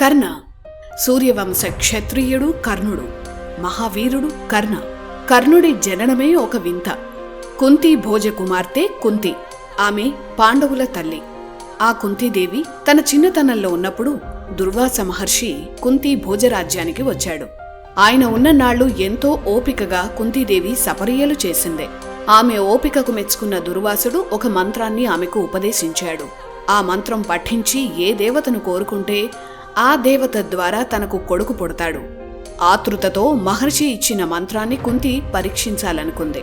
కర్ణ. సూర్యవంశ క్షత్రియుడు కర్ణుడు. మహావీరుడు కర్ణ. కర్ణుడి జననమే ఒక వింత. కుంతి భోజ కుమార్తె కుంతి. ఆమె పాండవుల తల్లి. ఆ కుంతీదేవి తన చిన్నతనంలో ఉన్నప్పుడు దుర్వాస మహర్షి కుంతి భోజరాజ్యానికి వచ్చాడు. ఆయన ఉన్న నాళ్ళు ఎంతో ఓపికగా కుంతీదేవి సపర్యలు చేసిందే. ఆమె ఓపికకు మెచ్చుకున్న దుర్వాసుడు ఒక మంత్రాన్ని ఆమెకు ఉపదేశించాడు. ఆ మంత్రం పఠించి ఏ దేవతను కోరుకుంటే ఆ దేవత ద్వారా తనకు కొడుకు పుడతాడు. ఆతృతతో మహర్షి ఇచ్చిన మంత్రాన్ని కుంతి పరీక్షించాలనుకుంది.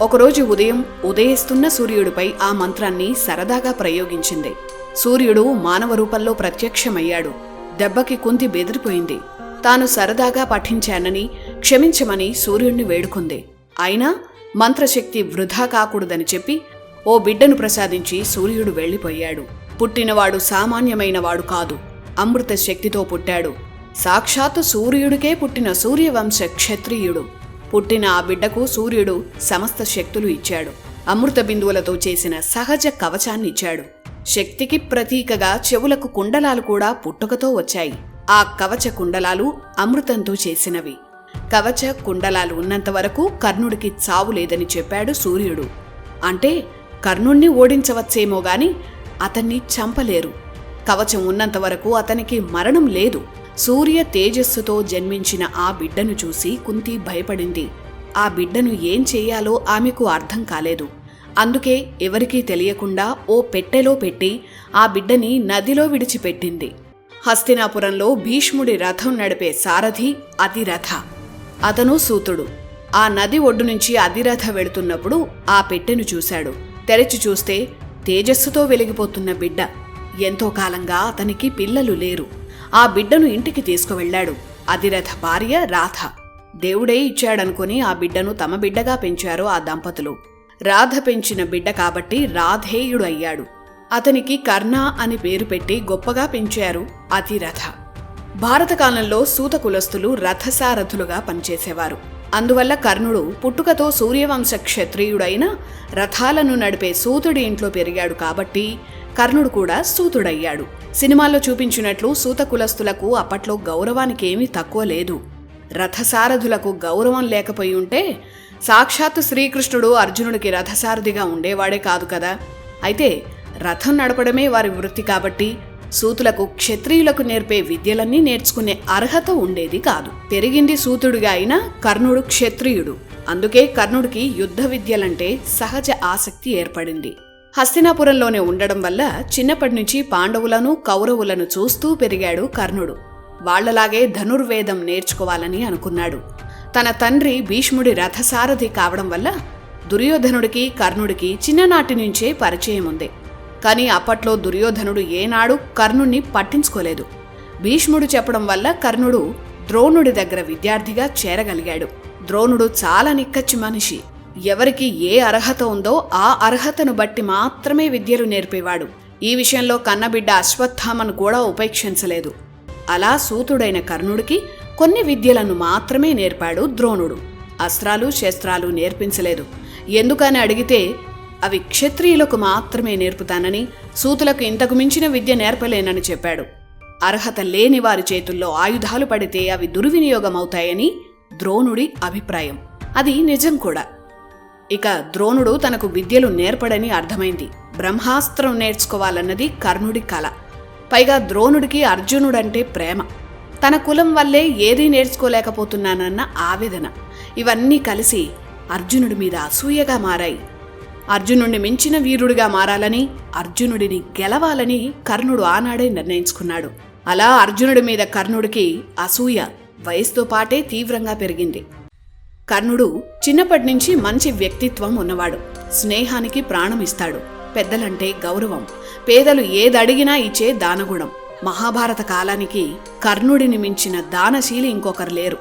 ఒకరోజు ఉదయం ఉదయిస్తున్న సూర్యుడిపై ఆ మంత్రాన్ని సరదాగా ప్రయోగించింది. సూర్యుడు మానవ రూపంలో ప్రత్యక్షమయ్యాడు. దెబ్బకి కుంతి బెదిరిపోయింది. తాను సరదాగా పఠించానని క్షమించమని సూర్యుణ్ణి వేడుకుంది. అయినా మంత్రశక్తి వృధా కాకూడదని చెప్పి ఓ బిడ్డను ప్రసాదించి సూర్యుడు వెళ్ళిపోయాడు. పుట్టినవాడు సామాన్యమైనవాడు కాదు. అమృత శక్తితో పుట్టాడు. సాక్షాత్తు సూర్యుడికే పుట్టిన సూర్యవంశ క్షత్రియుడు. పుట్టిన ఆ బిడ్డకు సూర్యుడు సమస్త శక్తులు ఇచ్చాడు. అమృత బిందువులతో చేసిన సహజ కవచాన్ని ఇచ్చాడు శక్తికి ప్రతీకగా చెవులకు కుండలాలు కూడా పుట్టుకతో వచ్చాయి. ఆ కవచ కుండలాలు అమృతంతో చేసినవి. కవచ కుండలాలు ఉన్నంత వరకు కర్ణుడికి చావు లేదని చెప్పాడు సూర్యుడు. అంటే కర్ణుణ్ణి ఓడించవచ్చేమో గాని అతన్ని చంపలేరు. కవచం ఉన్నంత వరకు అతనికి మరణం లేదు. సూర్య తేజస్సుతో జన్మించిన ఆ బిడ్డను చూసి కుంతి భయపడింది. ఆ బిడ్డను ఏం చేయాలో ఆమెకు అర్థం కాలేదు. అందుకే ఎవరికీ తెలియకుండా ఓ పెట్టెలో పెట్టి ఆ బిడ్డని నదిలో విడిచిపెట్టింది. హస్తినాపురంలో భీష్ముడి రథం నడిపే సారథి అతిరథ. అతను సూతుడు. ఆ నది ఒడ్డు నుంచి అతిరథ వెళుతున్నప్పుడు ఆ పెట్టెను చూశాడు. తెరచి చూస్తే తేజస్సుతో వెలిగిపోతున్న బిడ్డ. ఎంతో కాలంగా అతనికి పిల్లలు లేరు. ఆ బిడ్డను ఇంటికి తీసుకువెళ్ళాడు. అధిరథ భార్య రాధ. దేవుడే ఇచ్చాడనుకుని ఆ బిడ్డను తమ బిడ్డగా పెంచారు ఆ దంపతులు. రాధ పెంచిన బిడ్డ కాబట్టి రాధేయుడు అయ్యాడు అతనికి కర్ణ అని పేరు పెట్టి గొప్పగా పెంచారు అతిరథ భారత కాలంలో సూత కులస్తులు రథసారథులుగా పనిచేసేవారు. అందువల్ల కర్ణుడు పుట్టుకతో సూర్యవంశ క్షత్రియుడైన రథాలను నడిపే సూతుడి ఇంట్లో పెరిగాడు కాబట్టి కర్ణుడు కూడా సూతుడయ్యాడు. సినిమాల్లో చూపించినట్లు సూత కులస్తులకు అప్పట్లో గౌరవానికి ఏమీ తక్కువ లేదు. రథసారథులకు గౌరవం లేకపోయి ఉంటే సాక్షాత్తు శ్రీకృష్ణుడు అర్జునుడికి రథసారథిగా ఉండేవాడే కాదు కదా. అయితే రథం నడపడమే వారి వృత్తి కాబట్టి సూతులకు క్షత్రియులకు నేర్పే విద్యలన్నీ నేర్చుకునే అర్హత ఉండేది కాదు. పెరిగింది సూతుడిగా అయినా కర్ణుడు క్షత్రియుడు. అందుకే కర్ణుడికి యుద్ధ విద్యలంటే సహజ ఆసక్తి ఏర్పడింది. హస్తినాపురంలోనే ఉండడం వల్ల చిన్నప్పటి నుంచి పాండవులను కౌరవులను చూస్తూ పెరిగాడు కర్ణుడు. వాళ్ళలాగే ధనుర్వేదం నేర్చుకోవాలని అనుకున్నాడు. తన తండ్రి భీష్ముడి రథసారథి కావడం వల్ల దుర్యోధనుడికి కర్ణుడికి చిన్ననాటి నుంచే పరిచయం ఉంది కానీ అప్పట్లో దుర్యోధనుడు ఏనాడు కర్ణుణ్ణి పట్టించుకోలేదు. భీష్ముడు చెప్పడం వల్ల కర్ణుడు ద్రోణుడి దగ్గర విద్యార్థిగా చేరగలిగాడు. ద్రోణుడు చాలా నిక్కచ్చి మనిషి. ఎవరికి ఏ అర్హత ఉందో ఆ అర్హతను బట్టి మాత్రమే విద్యలు నేర్పేవాడు. ఈ విషయంలో కన్నబిడ్డ అశ్వత్థామను కూడా ఉపేక్షించలేదు. అలా సూతుడైన కర్ణుడికి కొన్ని విద్యలను మాత్రమే నేర్పాడు ద్రోణుడు. అస్త్రాలు శస్త్రాలు నేర్పించలేదు. ఎందుకని అడిగితే అవి క్షత్రియులకు మాత్రమే నేర్పుతానని సూతులకు ఇంతకు మించిన విద్య నేర్పలేనని చెప్పాడు. అర్హత లేని వారి చేతుల్లో ఆయుధాలు పడితే అవి దుర్వినియోగమవుతాయని ద్రోణుడి అభిప్రాయం. అది నిజం కూడా. ఇక ద్రోణుడు తనకు విద్యలు నేర్పడని అర్థమైంది. బ్రహ్మాస్త్రం నేర్చుకోవాలన్నది కర్ణుడి కల. పైగా ద్రోణుడికి అర్జునుడంటే ప్రేమ. తన కులం వల్లే ఏదీ నేర్చుకోలేకపోతున్నానన్న ఆవేదన. ఇవన్నీ కలిసి అర్జునుడి మీద అసూయగా మారాయి. అర్జునుడిని మించిన వీరుడిగా మారాలని అర్జునుడిని గెలవాలని కర్ణుడు ఆనాడే నిర్ణయించుకున్నాడు. అలా అర్జునుడి మీద కర్ణుడికి అసూయ వయసుతో పాటే తీవ్రంగా పెరిగింది. కర్ణుడు చిన్నప్పటి నుంచి మంచి వ్యక్తిత్వం ఉన్నవాడు. స్నేహానికి ప్రాణం ఇస్తాడు పెద్దలంటే గౌరవం. పేదలు ఏదడిగినా ఇచ్చే దానగుణం. మహాభారత కాలానికి కర్ణుడిని మించిన దానశీలి ఇంకొకరు లేరు.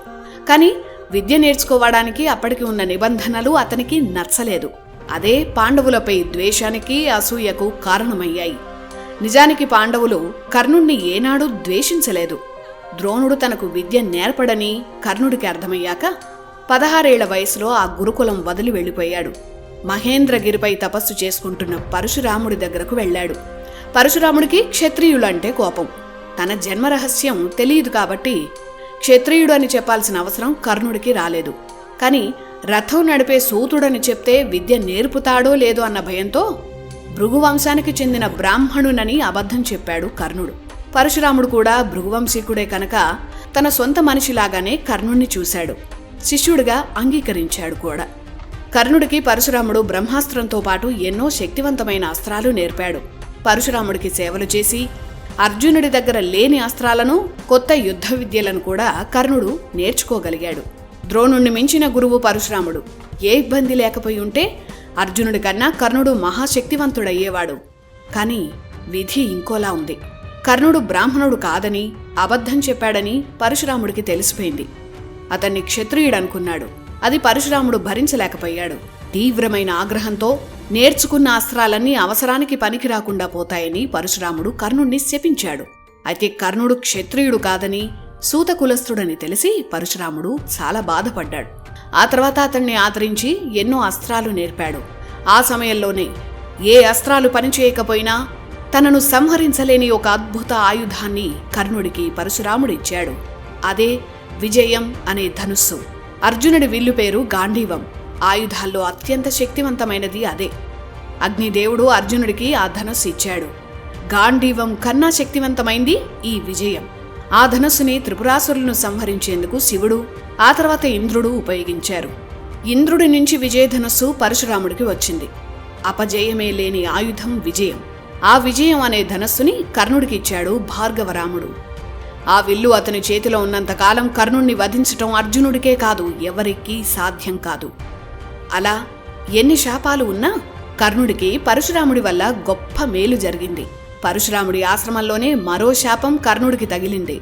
కానీ విద్య నేర్చుకోవడానికి అప్పటికి ఉన్న నిబంధనలు అతనికి నచ్చలేదు. అదే పాండవులపై ద్వేషానికి అసూయకు కారణమయ్యాయి. నిజానికి పాండవులు కర్ణుణ్ణి ఏనాడూ ద్వేషించలేదు. ద్రోణుడు తనకు విద్య నేర్పడని కర్ణుడికి అర్థమయ్యాక పదహారేళ్ళ వయసులో ఆ గురుకులం వదిలి వెళ్ళిపోయాడు. మహేంద్రగిరిపై తపస్సు చేసుకుంటున్న పరశురాముడి దగ్గరకు వెళ్ళాడు. పరశురాముడికి క్షత్రియులంటే కోపం. తన జన్మరహస్యం తెలియదు కాబట్టి క్షత్రియుడు అని చెప్పాల్సిన అవసరం కర్ణుడికి రాలేదు. కానీ రథం నడిపే సూతుడని చెప్తే విద్య నేర్పుతాడో లేదో అన్న భయంతో భృగువంశానికి చెందిన బ్రాహ్మణునని అబద్ధం చెప్పాడు కర్ణుడు. పరశురాముడు కూడా భృగువంశీకుడే కనుక తన సొంత మనిషిలాగానే కర్ణుణ్ణి చూశాడు. శిష్యుడిగా అంగీకరించాడు కూడా. కర్ణుడికి పరశురాముడు బ్రహ్మాస్త్రంతో పాటు ఎన్నో శక్తివంతమైన అస్త్రాలు నేర్పాడు. పరశురాముడికి సేవలు చేసి అర్జునుడి దగ్గర లేని అస్త్రాలను కొత్త యుద్ధ విద్యలను కూడా కర్ణుడు నేర్చుకోగలిగాడు. ద్రోణుణ్ణి మించిన గురువు పరశురాముడు. ఏ ఇబ్బంది లేకపోయి ఉంటే అర్జునుడి కన్నా కర్ణుడు మహాశక్తివంతుడయ్యేవాడు. కానీ విధి ఇంకోలా ఉంది. కర్ణుడు బ్రాహ్మణుడు కాదని అబద్ధం చెప్పాడని పరశురాముడికి తెలిసిపోయింది. అతన్ని క్షత్రియుడనుకున్నాడు. అది పరశురాముడు భరించలేకపోయాడు. తీవ్రమైన ఆగ్రహంతో నేర్చుకున్న అస్త్రాలన్నీ అవసరానికి పనికి రాకుండా పోతాయని పరశురాముడు కర్ణుణ్ణి శపించాడు. అయితే కర్ణుడు క్షత్రియుడు కాదని సూత కులస్థుడని తెలిసి పరశురాముడు చాలా బాధపడ్డాడు. ఆ తర్వాత అతన్ని ఆదరించి ఎన్నో అస్త్రాలు నేర్పాడు. ఆ సమయంలోనే ఏ అస్త్రాలు పనిచేయకపోయినా తనను సంహరించలేని ఒక అద్భుత ఆయుధాన్ని కర్ణుడికి పరశురాముడిచ్చాడు. అదే విజయం అనే ధనుస్సు. అర్జునుడి విల్లు పేరు గాంధీవం. ఆయుధాల్లో అత్యంత శక్తివంతమైనది అదే. అగ్నిదేవుడు అర్జునుడికి ఆ ధనుస్సు ఇచ్చాడు. గాంధీవం కన్నా శక్తివంతమైంది ఈ విజయం. ఆ ధనుస్సుని త్రిపురాసురులను సంహరించేందుకు శివుడు ఆ తర్వాత ఇంద్రుడు ఉపయోగించారు. ఇంద్రుడి నుంచి విజయధనుస్సు పరశురాముడికి వచ్చింది. అపజయమే లేని ఆయుధం విజయం. ఆ విజయం అనే ధనస్సుని కర్ణుడికి ఇచ్చాడు భార్గవరాముడు. ఆ విల్లు అతని చేతిలో ఉన్నంతకాలం కర్ణుణ్ణి వధించటం అర్జునుడికే కాదు ఎవరికీ సాధ్యం కాదు. అలా ఎన్ని శాపాలు ఉన్నా కర్ణుడికి పరశురాముడి వల్ల గొప్ప మేలు జరిగింది. పరశురాముడి ఆశ్రమంలోనే మరో శాపం కర్ణుడికి తగిలింది.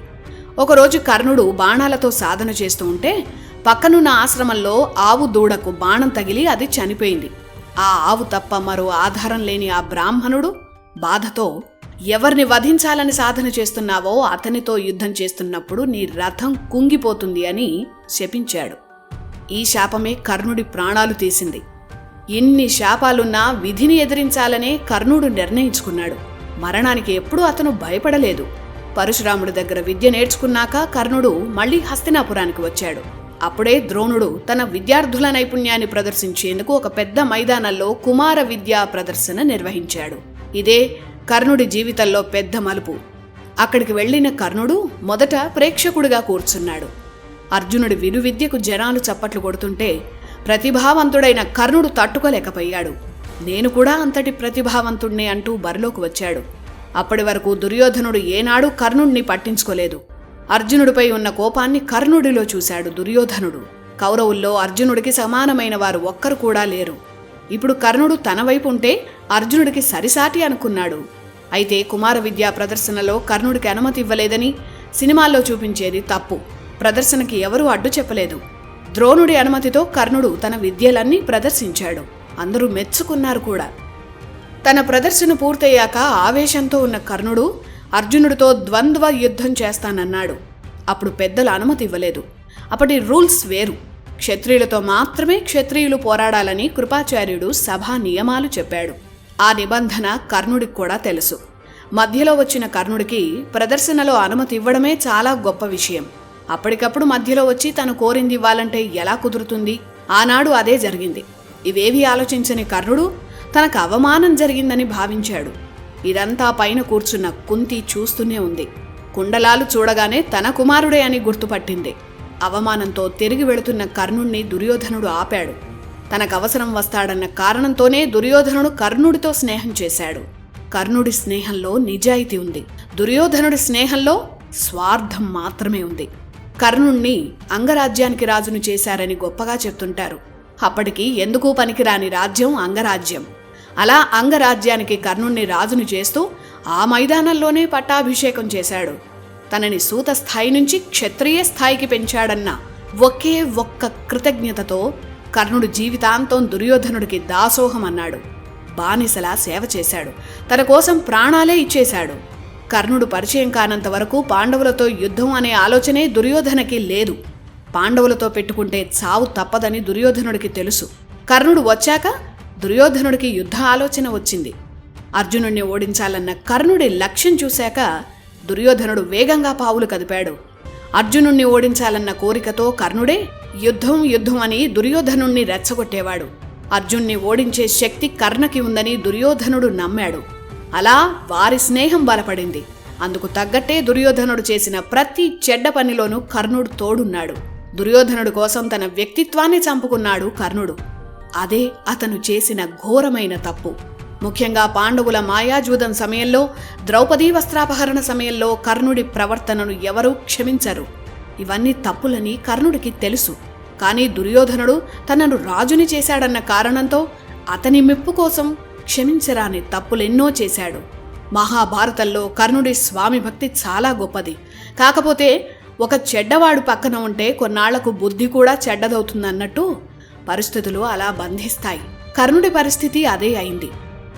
ఒకరోజు కర్ణుడు బాణాలతో సాధన చేస్తూ ఉంటే పక్కనున్న ఆశ్రమంలో ఆవు దూడకు బాణం తగిలి అది చనిపోయింది. ఆ ఆవు తప్ప మరో ఆధారం లేని ఆ బ్రాహ్మణుడు బాధతో ఎవరిని వధించాలని సాధన చేస్తున్నావో అతనితో యుద్ధం చేస్తున్నప్పుడు నీ రథం కుంగిపోతుంది అని శపించాడు. ఈ శాపమే కర్ణుడి ప్రాణాలు తీసింది. ఇన్ని శాపాలున్నా విధిని ఎదిరించాలనే కర్ణుడు నిర్ణయించుకున్నాడు. మరణానికి ఎప్పుడూ అతను భయపడలేదు. పరశురాముడి దగ్గర విద్య నేర్చుకున్నాక కర్ణుడు మళ్ళీ హస్తినాపురానికి వచ్చాడు. అప్పుడే ద్రోణుడు తన విద్యార్థుల నైపుణ్యాన్ని ప్రదర్శించేందుకు ఒక పెద్ద మైదానంలో కుమార విద్యా ప్రదర్శన నిర్వహించాడు. ఇదే కర్ణుడి జీవితంలో పెద్ద మలుపు. అక్కడికి వెళ్ళిన కర్ణుడు మొదట ప్రేక్షకుడిగా కూర్చున్నాడు. అర్జునుడి విలువిద్యకు జనాలు చప్పట్లు కొడుతుంటే ప్రతిభావంతుడైన కర్ణుడు తట్టుకోలేకపోయాడు. నేను కూడా అంతటి ప్రతిభావంతుణ్ణే అంటూ బరిలోకి వచ్చాడు. అప్పటి వరకు దుర్యోధనుడు ఏనాడు కర్ణుణ్ణి పట్టించుకోలేదు. అర్జునుడిపై ఉన్న కోపాన్ని కర్ణుడిలో చూశాడు దుర్యోధనుడు. కౌరవుల్లో అర్జునుడికి సమానమైన వారు ఒక్కరు కూడా లేరు. ఇప్పుడు కర్ణుడు తన వైపు ఉంటే అర్జునుడికి సరిసాటి అనుకున్నాడు. అయితే కుమార విద్యా ప్రదర్శనలో కర్ణుడికి అనుమతి ఇవ్వలేదని సినిమాల్లో చూపించేది తప్పు. ప్రదర్శనకి ఎవరూ అడ్డు చెప్పలేదు. ద్రోణుడి అనుమతితో కర్ణుడు తన విద్యలన్నీ ప్రదర్శించాడు. అందరూ మెచ్చుకున్నారు కూడా. తన ప్రదర్శన పూర్తయ్యాక ఆవేశంతో ఉన్న కర్ణుడు అర్జునుడితో ద్వంద్వ యుద్ధం చేస్తానన్నాడు. అప్పుడు పెద్దల అనుమతి ఇవ్వలేదు. అప్పటి రూల్స్ వేరు. క్షత్రియులతో మాత్రమే క్షత్రియులు పోరాడాలని కృపాచార్యుడు సభా నియమాలు చెప్పాడు. ఆ నిబంధన కర్ణుడికి కూడా తెలుసు. మధ్యలో వచ్చిన కర్ణుడికి ప్రదర్శనలో అనుమతి ఇవ్వడమే చాలా గొప్ప విషయం. అప్పటికప్పుడు మధ్యలో వచ్చి తను కోరింది ఇవ్వాలంటే ఎలా కుదురుతుంది? ఆనాడు అదే జరిగింది. ఇవేవి ఆలోచించని కర్ణుడు తనకు అవమానం జరిగిందని భావించాడు. ఇదంతా పైన కూర్చున్న కుంతి చూస్తూనే ఉంది. కుండలాలు చూడగానే తన కుమారుడే అని గుర్తుపట్టింది. అవమానంతో తిరిగి వెళుతున్న కర్ణుణ్ణి దుర్యోధనుడు ఆపాడు. తనకు అవసరం వస్తాడన్న కారణంతోనే దుర్యోధనుడు కర్ణుడితో స్నేహం చేశాడు. కర్ణుడి స్నేహంలో నిజాయితీ ఉంది. దుర్యోధనుడి స్నేహంలో స్వార్థం మాత్రమే ఉంది. కర్ణుణ్ణి అంగరాజ్యానికి రాజును చేశారని గొప్పగా చెప్తుంటారు. అప్పటికి ఎందుకు పనికిరాని రాజ్యం అంగరాజ్యం. అలా అంగరాజ్యానికి కర్ణుణ్ణి రాజును చేస్తూ ఆ మైదానంలోనే పట్టాభిషేకం చేశాడు. తనని సూత స్థాయి నుంచి క్షత్రియ స్థాయికి పెంచాడన్న ఒకే ఒక్క కృతజ్ఞతతో కర్ణుడు జీవితాంతం దుర్యోధనుడికి దాసోహం అన్నాడు బానిసలా సేవ చేశాడు. తన కోసం ప్రాణాలే ఇచ్చేశాడు. కర్ణుడు పరిచయం కానంత వరకు పాండవులతో యుద్ధం అనే ఆలోచనే దుర్యోధనకి లేదు. పాండవులతో పెట్టుకుంటే చావు తప్పదని దుర్యోధనుడికి తెలుసు. కర్ణుడు వచ్చాక దుర్యోధనుడికి యుద్ధ ఆలోచన వచ్చింది. అర్జునుడిని ఓడించాలన్న కర్ణుడి లక్ష్యం చూశాక దుర్యోధనుడు వేగంగా పావులు కదిపాడు. అర్జునుణ్ణి ఓడించాలన్న కోరికతో కర్ణుడే యుద్ధం యుద్ధం అని దుర్యోధనుణ్ణి రెచ్చగొట్టేవాడు. అర్జున్ని ఓడించే శక్తి కర్ణకి ఉందని దుర్యోధనుడు నమ్మాడు. అలా వారి స్నేహం బలపడింది. అందుకు తగ్గట్టే దుర్యోధనుడు చేసిన ప్రతి చెడ్డ పనిలోనూ కర్ణుడు తోడున్నాడు. దుర్యోధనుడు కోసం తన వ్యక్తిత్వాన్ని చంపుకున్నాడు కర్ణుడు. అదే అతను చేసిన ఘోరమైన తప్పు. ముఖ్యంగా పాండవుల మాయాజూదం సమయంలో ద్రౌపదీ వస్త్రాపహరణ సమయంలో కర్ణుడి ప్రవర్తనను ఎవరూ క్షమించరు. ఇవన్నీ తప్పులని కర్ణుడికి తెలుసు. కానీ దుర్యోధనుడు తనను రాజుని చేశాడన్న కారణంతో అతని మెప్పు కోసం క్షమించరాని తప్పులెన్నో చేశాడు. మహాభారతంలో కర్ణుడి స్వామి భక్తి చాలా గొప్పది. కాకపోతే ఒక చెడ్డవాడు పక్కన ఉంటే కొన్నాళ్ళకు బుద్ధి కూడా చెడ్డదవుతుందన్నట్టు పరిస్థితులు అలా బంధిస్తాయి. కర్ణుడి పరిస్థితి అదే అయింది.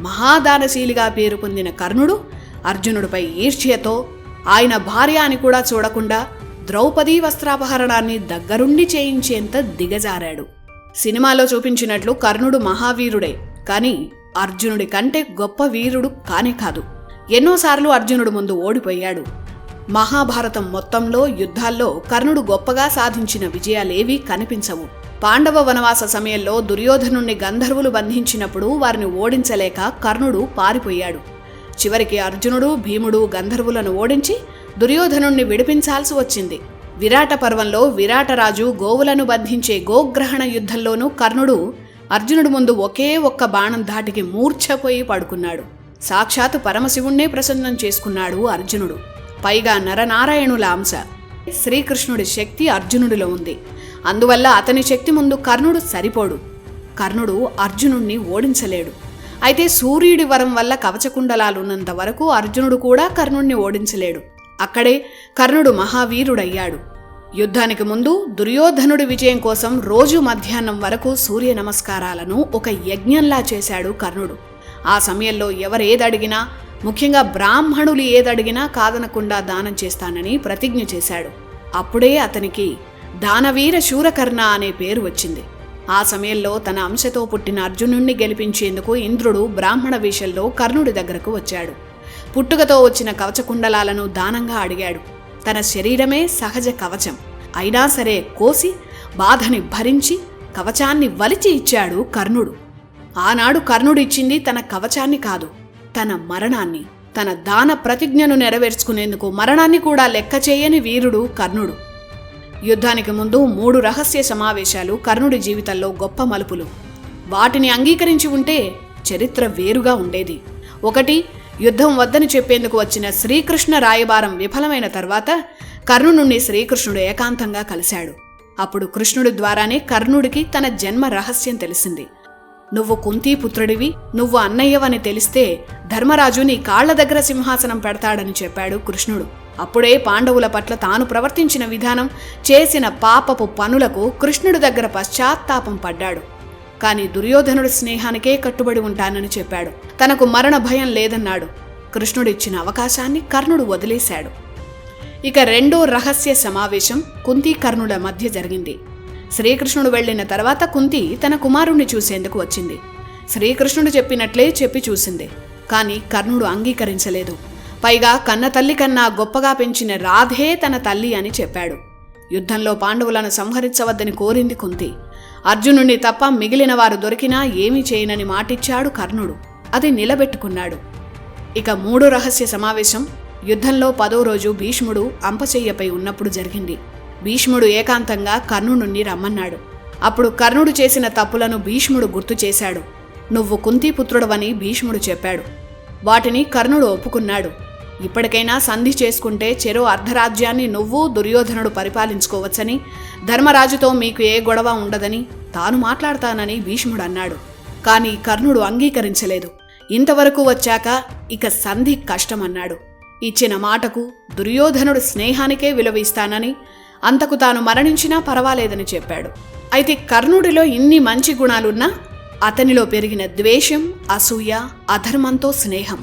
మహాదానశీలిగా పేరు పొందిన కర్ణుడు అర్జునుడిపై ఈర్ష్యతో ఆయన భార్య అని కూడా చూడకుండా ద్రౌపదీ వస్త్రాపహరణాన్ని దగ్గరుండి చేయించేంత దిగజారాడు. సినిమాలో చూపించినట్లు కర్ణుడు మహావీరుడే కానీ అర్జునుడి కంటే గొప్ప వీరుడు కానే కాదు. ఎన్నోసార్లు అర్జునుడు ముందు ఓడిపోయాడు. మహాభారతం మొత్తంలో యుద్ధాల్లో కర్ణుడు గొప్పగా సాధించిన విజయాలేవీ కనిపించవు. పాండవ వనవాస సమయంలో దుర్యోధనుణ్ణి గంధర్వులు బంధించినప్పుడు వారిని ఓడించలేక కర్ణుడు పారిపోయాడు. చివరికి అర్జునుడు భీముడు గంధర్వులను ఓడించి దుర్యోధనుణ్ణి విడిపించాల్సి వచ్చింది. విరాట పర్వంలో విరాటరాజు గోవులను బంధించే గోగ్రహణ యుద్ధంలోనూ కర్ణుడు అర్జునుడు ముందు ఒకే ఒక్క బాణం ధాటికి మూర్ఛపోయి పడుకున్నాడు. సాక్షాత్ పరమశివుణ్ణే ప్రసన్నం చేసుకున్నాడు అర్జునుడు. పైగా నరనారాయణుల అంశ. శ్రీకృష్ణుడి శక్తి అర్జునుడిలో ఉంది. అందువల్ల అతని శక్తి ముందు కర్ణుడు సరిపోడు. కర్ణుడు అర్జునుణ్ణి ఓడించలేడు. అయితే సూర్యుడి వరం వల్ల కవచకుండలాలున్నంత వరకు అర్జునుడు కూడా కర్ణుణ్ణి ఓడించలేడు. అక్కడే కర్ణుడు మహావీరుడయ్యాడు. యుద్ధానికి ముందు దుర్యోధనుడి విజయం కోసం రోజు మధ్యాహ్నం వరకు సూర్య నమస్కారాలను ఒక యజ్ఞంలా చేశాడు కర్ణుడు. ఆ సమయంలో ఎవరేదడిగినా ముఖ్యంగా బ్రాహ్మణులు ఏదడిగినా కాదనకుండా దానం చేస్తానని ప్రతిజ్ఞ చేశాడు. అప్పుడే అతనికి దానవీర శూరకర్ణ అనే పేరు వచ్చింది. ఆ సమయంలో తన అంశతో పుట్టిన అర్జునుణ్ణి గెలిపించేందుకు ఇంద్రుడు బ్రాహ్మణ వేషంలో కర్ణుడి దగ్గరకు వచ్చాడు. పుట్టుకతో వచ్చిన కవచకుండలాలను దానంగా అడిగాడు. తన శరీరమే సహజ కవచం. అయినా సరే కోసి బాధని భరించి కవచాన్ని వలిచి ఇచ్చాడు కర్ణుడు. ఆనాడు కర్ణుడిచ్చింది తన కవచాన్ని కాదు. తన మరణాన్ని తన దాన ప్రతిజ్ఞను నెరవేర్చుకునేందుకు మరణాన్ని కూడా లెక్క చేయని వీరుడు కర్ణుడు. యుద్ధానికి ముందు మూడు రహస్య సమావేశాలు కర్ణుడి జీవితంలో గొప్ప మలుపులు. వాటిని అంగీకరించి ఉంటే చరిత్ర వేరుగా ఉండేది. ఒకటి యుద్ధం వద్దని చెప్పేందుకు వచ్చిన శ్రీకృష్ణ రాయబారం విఫలమైన తర్వాత కర్ణునుణ్ణి శ్రీకృష్ణుడు ఏకాంతంగా కలిశాడు. అప్పుడు కృష్ణుడి ద్వారానే కర్ణుడికి తన జన్మ రహస్యం తెలిసింది. నువ్వు కుంతీపుత్రుడివి నువ్వు అన్నయ్యవని తెలిస్తే ధర్మరాజు నీ కాళ్ళ దగ్గర సింహాసనం పెడతాడని చెప్పాడు కృష్ణుడు. అప్పుడే పాండవుల పట్ల తాను ప్రవర్తించిన విధానం చేసిన పాపపు పనులకు కృష్ణుడి దగ్గర పశ్చాత్తాపం పడ్డాడు. కాని దుర్యోధనుడి స్నేహానికే కట్టుబడి ఉంటానని చెప్పాడు. తనకు మరణ భయం లేదన్నాడు. కృష్ణుడిచ్చిన అవకాశాన్ని కర్ణుడు వదిలేశాడు. ఇక రెండో రహస్య సమావేశం కుంతి కర్ణుల మధ్య జరిగింది. శ్రీకృష్ణుడు వెళ్ళిన తర్వాత కుంతి తన కుమారుణ్ణి చూసేందుకు వచ్చింది. శ్రీకృష్ణుడు చెప్పినట్లే చెప్పి చూసింది. కాని కర్ణుడు అంగీకరించలేదు. పైగా కన్న తల్లి కన్నా గొప్పగా పెంచిన రాధే తన తల్లి అని చెప్పాడు. యుద్ధంలో పాండవులను సంహరించవద్దని కోరింది కుంతి. అర్జునుణ్ణి తప్ప మిగిలిన వారు దొరికినా ఏమీ చేయనని మాటిచ్చాడు కర్ణుడు. అది నిలబెట్టుకున్నాడు. ఇక మూడో రహస్య సమావేశం. యుద్ధంలో పదో రోజు భీష్ముడు అంపచెయ్యపై ఉన్నప్పుడు జరిగింది. భీష్ముడు ఏకాంతంగా కర్ణుడుని రమ్మన్నాడు. అప్పుడు కర్ణుడు చేసిన తప్పులను భీష్ముడు గుర్తు చేశాడు. నువ్వు కుంతిపుత్రుడవని భీష్ముడు చెప్పాడు. వాటిని కర్ణుడు ఒప్పుకున్నాడు. ఇప్పటికైనా సంధి చేసుకుంటే చెరో అర్ధరాజ్యాన్ని నువ్వు దుర్యోధనుడు పరిపాలించుకోవచ్చని ధర్మరాజుతో మీకు ఏ గొడవ ఉండదని తాను మాట్లాడతానని భీష్ముడు అన్నాడు. కాని కర్ణుడు అంగీకరించలేదు. ఇంతవరకు వచ్చాక ఇక సంధి కష్టమన్నాడు. ఇచ్చిన మాటకు దుర్యోధనుడు స్నేహానికే విలువ ఇస్తానని అంతకు తాను మరణించినా పర్వాలేదని చెప్పాడు. అయితే కర్ణుడిలో ఇన్ని మంచి గుణాలున్నా అతనిలో పెరిగిన ద్వేషం అసూయ అధర్మంతో స్నేహం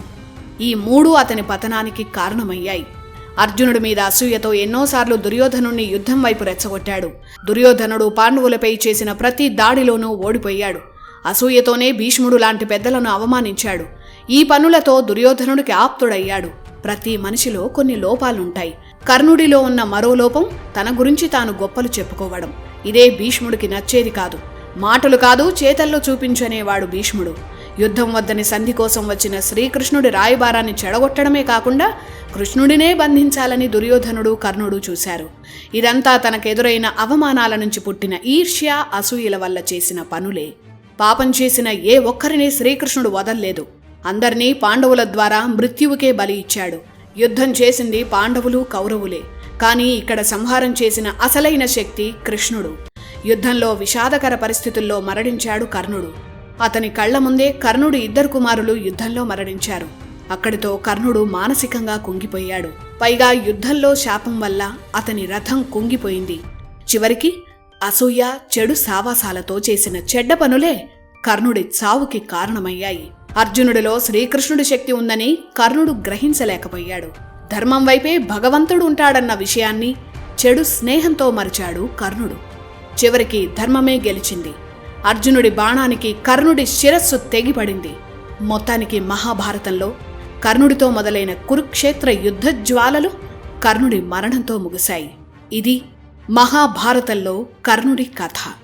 ఈ మూడు అతని పతనానికి కారణమయ్యాయి. అర్జునుడి మీద అసూయతో ఎన్నోసార్లు దుర్యోధనుణ్ణి యుద్ధం వైపు రెచ్చగొట్టాడు. దుర్యోధనుడు పాండవులపై చేసిన ప్రతి దాడిలోనూ ఓడిపోయాడు. అసూయతోనే భీష్ముడు లాంటి పెద్దలను అవమానించాడు. ఈ పనులతో దుర్యోధనుడికి ఆప్తుడయ్యాడు. ప్రతి మనిషిలో కొన్ని లోపాలుంటాయి. కర్ణుడిలో ఉన్న మరో లోపం తన గురించి తాను గొప్పలు చెప్పుకోవడం. ఇదే భీష్ముడికి నచ్చేది కాదు. మాటలు కాదు చేతల్లో చూపించనేవాడు భీష్ముడు. యుద్ధం వద్దని సంధి కోసం వచ్చిన శ్రీకృష్ణుడి రాయబారాన్ని చెడగొట్టడమే కాకుండా కృష్ణుడినే బంధించాలని దుర్యోధనుడు కర్ణుడు చూశారు. ఇదంతా తనకెదురైన అవమానాల నుంచి పుట్టిన ఈర్ష్య అసూయల వల్ల చేసిన పనులే. పాపం చేసిన ఏ ఒక్కరిని శ్రీకృష్ణుడు వదల్లేదు. అందరినీ పాండవుల ద్వారా మృత్యువుకే బలి ఇచ్చాడు. యుద్ధం చేసింది పాండవులు కౌరవులే. కానీ ఇక్కడ సంహారం చేసిన అసలైన శక్తి కృష్ణుడు. యుద్ధంలో విషాదకర పరిస్థితుల్లో మరణించాడు కర్ణుడు. అతని కళ్ళ ముందే కర్ణుడు ఇద్దరు కుమారులు యుద్ధంలో మరణించారు. అక్కడితో కర్ణుడు మానసికంగా కుంగిపోయాడు. పైగా యుద్ధంలో శాపం వల్ల అతని రథం కుంగిపోయింది. చివరికి అసూయ చెడు సావాసాలతో చేసిన చెడ్డ పనులే కర్ణుడి చావుకి కారణమయ్యాయి. అర్జునుడిలో శ్రీకృష్ణుడి శక్తి ఉందని కర్ణుడు గ్రహించలేకపోయాడు. ధర్మం వైపే భగవంతుడు ఉంటాడన్న విషయాన్ని చెడు స్నేహంతో మరిచాడు కర్ణుడు. చివరికి ధర్మమే గెలిచింది. అర్జునుడి బాణానికి కర్ణుడి శిరస్సు తెగిపడింది. మొత్తానికి మహాభారతంలో కర్ణుడితో మొదలైన కురుక్షేత్ర యుద్ధ జ్వాలలు కర్ణుడి మరణంతో ముగిశాయి. ఇది మహాభారతంలో కర్ణుడి కథ.